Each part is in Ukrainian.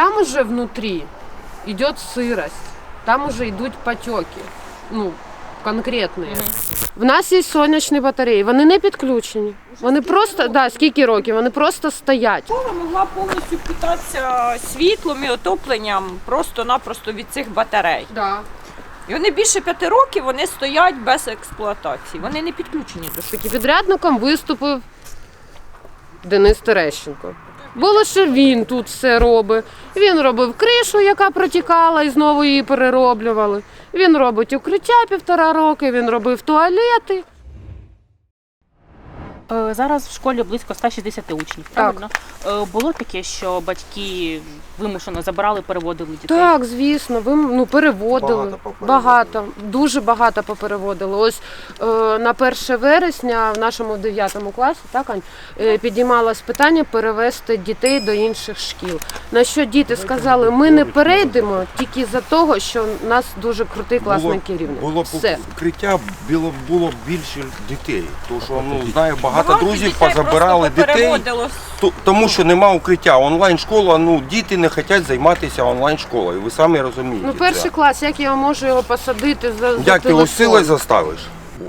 там уже внутри идет сырость, там уже идут потеки, ну, конкретные. В нас є сонячні батареї, вони не підключені. Вони просто, да, скільки років, вони просто стоять. Школа могла повністю питатися світлом і отопленням просто-напросто від цих батарей. Да. І вони більше п'яти років вони стоять без експлуатації. Вони не підключені до школи. Підрядником виступив Денис Терещенко. Було, що він тут все робить. Він робив кришу, яка протікала, і знову її перероблювали. Він робить укриття півтора роки, він робив туалети. Е, Зараз в школі близько 160 учнів. Правильно Е, було таке, що батьки вимушено забирали, переводили дітей. Так, звісно, ви ну переводили. Багато попереводили. Багато, дуже багато попереводили. Ось е, на 1 вересня в нашому 9 класі так, Ань, е, підіймалось питання перевести дітей до інших шкіл. На що діти сказали, ми не перейдемо тільки за того, що в нас дуже крутий класний було, керівник. Було б Все. укриття, було, було б більше дітей. Тому що ну, знаю, багато Багато друзів дітей позабирали дітей, попереводилось. ту- тому що нема укриття. Онлайн-школа, ну діти не хочуть займатися онлайн-школою. Ви самі розумієте. Ну, перший це. клас, як я можу його посадити за, за Як ти його силою заставиш?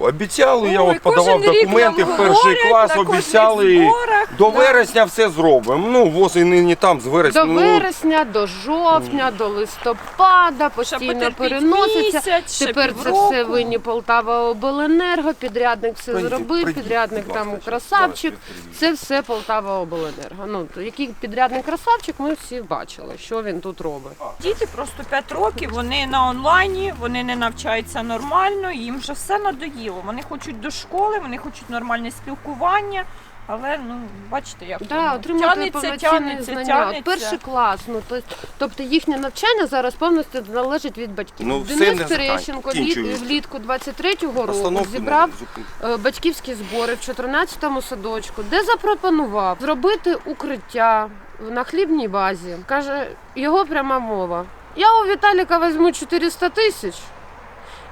Обіцяли, я от подавав документи в перший клас, обіцяли зборах, до да. вересня все зробимо. Ну, восени не там з вересня. До ну, вересня, до жовтня, до листопада постійно потерпіть переноситься. місяць, ще Тепер це півроку. все винні Полтава Обленерго, підрядник все Пройдіть, зробив, пройдіть, підрядник будь там ласка, красавчик. зараз Це все Полтава Обленерго. Ну то який підрядник красавчик, ми всі бачили, що він тут робить. Діти просто 5 років, вони на онлайні, вони не навчаються нормально, їм вже все надоїло. Вони хочуть до школи, вони хочуть нормальне спілкування, але ну бачите, як Да, отримати тянеться, повноцінні знання. тянеться. От Перший клас. Ну то тобто їхнє навчання зараз повністю залежить від батьків. Ну, Денис Терещенко вліт- влітку 23-го року зібрав не е, батьківські збори в 14-му садочку, де запропонував зробити укриття на хлібній базі. Каже, його пряма мова. Я у Віталіка візьму 400 тисяч.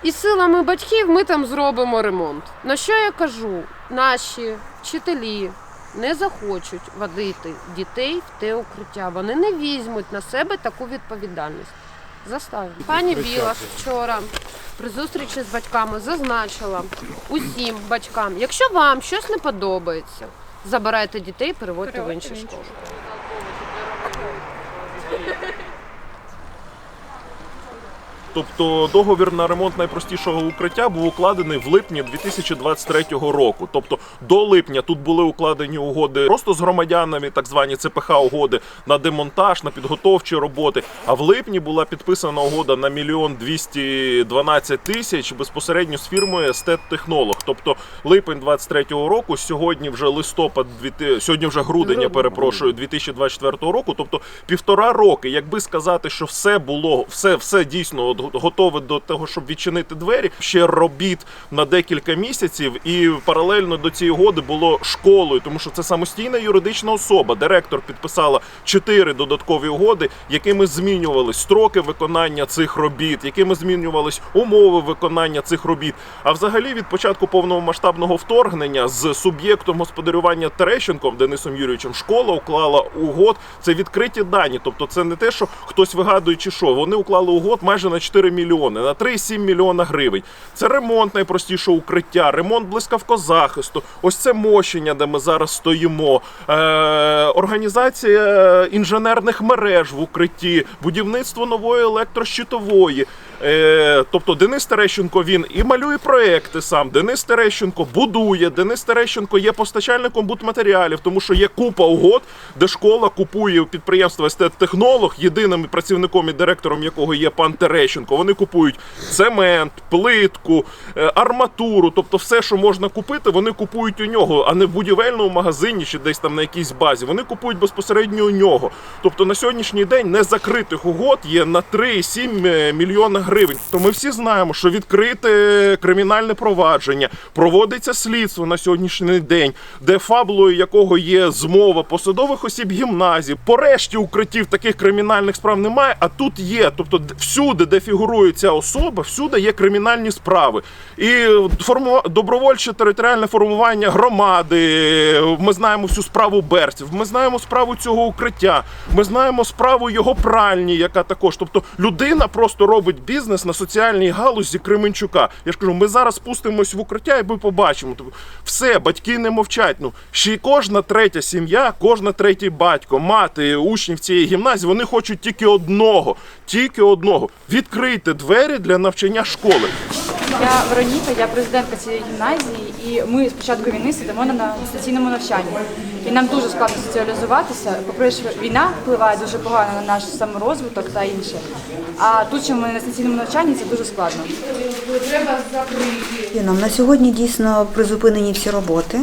І силами батьків ми там зробимо ремонт. На що я кажу? Наші вчителі не захочуть водити дітей в те укриття. Вони не візьмуть на себе таку відповідальність. Заставимо. Пані Білаш вчора при зустрічі з батьками зазначила усім батькам, якщо вам щось не подобається, забирайте дітей, переводьте в інші школи. Тобто договір на ремонт найпростішого укриття був укладений в липні 2023 року. Тобто до липня тут були укладені угоди просто з громадянами, так звані ЦПХ угоди на демонтаж, на підготовчі роботи. А в липні була підписана угода на мільйон 212 тисяч безпосередньо з фірмою Естет Технолог. Тобто липень 23-го року, сьогодні вже листопад, сьогодні вже грудень, я перепрошую, 2024 року. Тобто півтора роки. Якби сказати, що все було, все, все дійсно готове до того, щоб відчинити двері, ще робіт на декілька місяців, і паралельно до цієї угоди було школою, тому що це самостійна юридична особа. Директор підписала чотири додаткові угоди, якими змінювались строки виконання цих робіт, якими змінювались умови виконання цих робіт. А взагалі від початку повномасштабного вторгнення з суб'єктом господарювання Терещенком Денисом Юрійовичем школа уклала угод. Це відкриті дані. Тобто, це не те, що хтось вигадує чи що. Вони уклали угод майже на 4 мільйони, на 3,7 мільйона гривень. Це ремонт найпростішого укриття, ремонт блискавкозахисту. Ось це мощення, де ми зараз стоїмо. Е, організація інженерних мереж в укритті, будівництво нової електрощитової. Е, тобто Денис Терещенко він і малює проекти сам. Денис Терещенко будує. Денис Терещенко є постачальником будматеріалів, тому що є купа угод, де школа купує у підприємства естет-технолог, єдиним працівником і директором якого є пан Терещенко. Вони купують цемент, плитку, е, арматуру, тобто все, що можна купити, вони купують у нього, а не в будівельному магазині чи десь там на якійсь базі. Вони купують безпосередньо у нього. Тобто на сьогоднішній день незакритих угод є на 3,7 мільйона гривень. То ми всі знаємо, що відкрите кримінальне провадження, проводиться слідство на сьогоднішній день, де фаблою якого є змова посадових осіб гімназії. По решті укриттів таких кримінальних справ немає, а тут є. Тобто всюди, де фігурує ця особа, всюди є кримінальні справи. І форму... добровольче територіальне формування громади. Ми знаємо всю справу берців. Ми знаємо справу цього укриття. Ми знаємо справу його пральні, яка також. Тобто людина просто робить бізнес на соціальній галузі Кременчука. Я ж кажу, ми зараз спустимось в укриття і ми побачимо. Все, батьки не мовчать. Ну ще й кожна третя сім'я, кожна третій батько, мати учнів цієї гімназії, вони хочуть тільки одного, тільки одного. Відкрийте двері для навчання школи. Я Вероніка, я президентка цієї гімназії, і ми з початку війни сидимо на дистанційному навчанні. І нам дуже складно соціалізуватися. По-перше, війна впливає дуже погано на наш саморозвиток та інше. А тут, що ми на дистанційному навчанні, це дуже складно. Нам на сьогодні дійсно призупинені всі роботи.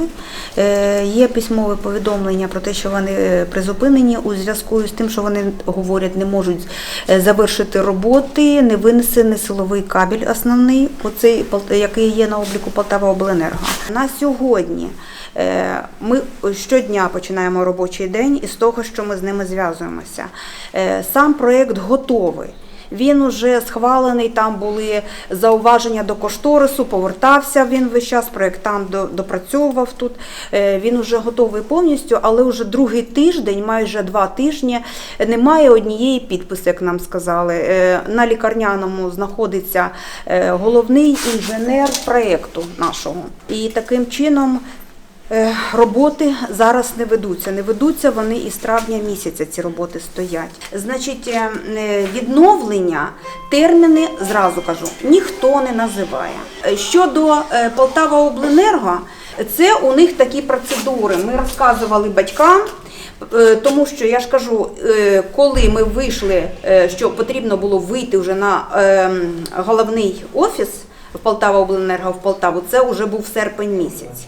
Е, Є письмове повідомлення про те, що вони е, призупинені у зв'язку з тим, що вони говорять, не можуть е, завершити роботи, не винесений силовий кабель основний, оцей Пол- який є на обліку Полтава Обленерго. На сьогодні е, ми щодня починаємо робочий день із того, що ми з ними зв'язуємося. Е, Сам проєкт готовий. Він уже схвалений, там були зауваження до кошторису, повертався він весь час, проєктант допрацьовував тут. Е, Він уже готовий повністю, але вже другий тиждень, майже два тижні, немає однієї підписи, як нам сказали. Е, На лікарняному знаходиться е, головний інженер проєкту нашого. І таким чином Роботи зараз не ведуться. Не ведуться вони із травня місяця. Ці роботи стоять. Значить, е, е, відновлення терміни зразу кажу, ніхто не називає. Е, Щодо е, Полтава Обленерго, це у них такі процедури. Ми розказували батькам. Е, Тому що я ж кажу, е, коли ми вийшли, е, що потрібно було вийти вже на головний офіс в Полтава Обленерго в Полтаву, це вже був серпень місяць.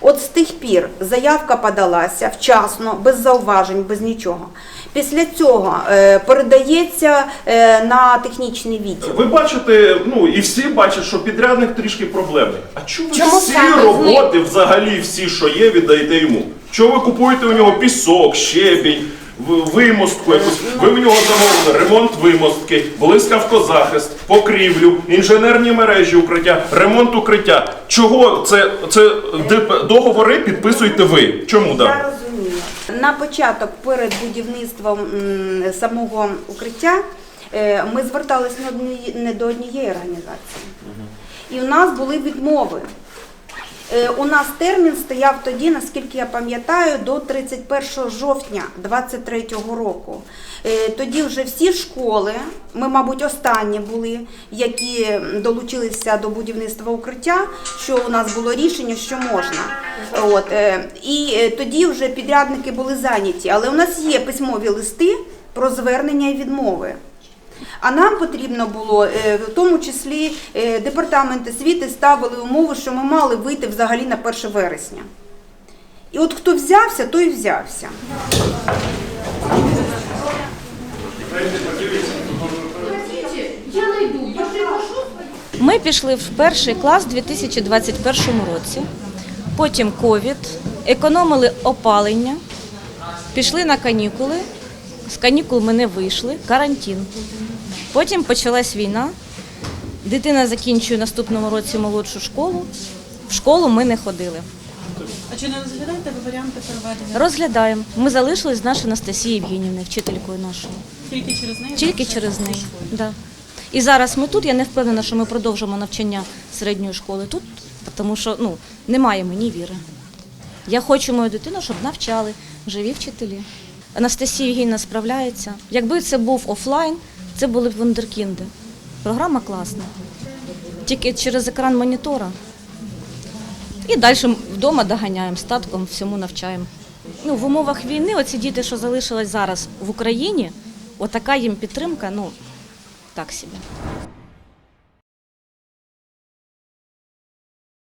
От з тих пір заявка подалася вчасно, без зауважень, без нічого. Після цього е, передається е, на технічний відділ. Ви бачите, ну і всі бачать, що підрядник трішки проблемний. А чому ви Чому всі роботи, взагалі всі, що є, віддаєте йому? Чого ви купуєте у нього пісок, щебінь, вимостку якусь? Ви в нього замовили ремонт вимостки, блискавкозахист, покрівлю, інженерні мережі укриття, ремонт укриття. Чого це, це договори підписуєте ви? Чому? Я розумію. На початок перед будівництвом м, самого укриття е, ми зверталися не, одні- не до однієї організації. І у нас були відмови. Е, У нас термін стояв тоді, наскільки я пам'ятаю, до 31 жовтня 2023 року. Е, Тоді вже всі школи, ми, мабуть, останні були, які долучилися до будівництва укриття, що у нас було рішення, що можна. От, е, і тоді вже підрядники були зайняті. Але у нас є письмові листи про звернення і відмови. А нам потрібно було, е, в тому числі е, департамент освіти ставили умови, що ми мали вийти взагалі на 1 вересня. І от хто взявся, той взявся. Ми пішли в перший клас у 2021 році, потім ковід, економили опалення, пішли на канікули. З канікул ми не вийшли, карантин. Потім почалась війна. Дитина закінчує наступному році молодшу школу. В школу ми не ходили. А чи не розглядаєте ви варіанти переведення Розглядаємо. Ми залишились з нашою Анастасією Євгенівною, вчителькою нашою. тільки через неї? Тільки через неї. Да. І зараз ми тут. Я не впевнена, що ми продовжимо навчання середньої школи тут, тому що ну, немає мені віри. Я хочу мою дитину, щоб навчали живі вчителі. Анастасія Євгенівна справляється. Якби це був офлайн, це були б вундеркінди. Програма класна. Тільки через екран монітора. І далі вдома доганяємо статком, всьому навчаємо. Ну, в умовах війни оці діти, що залишились зараз в Україні, отака їм підтримка, ну так собі.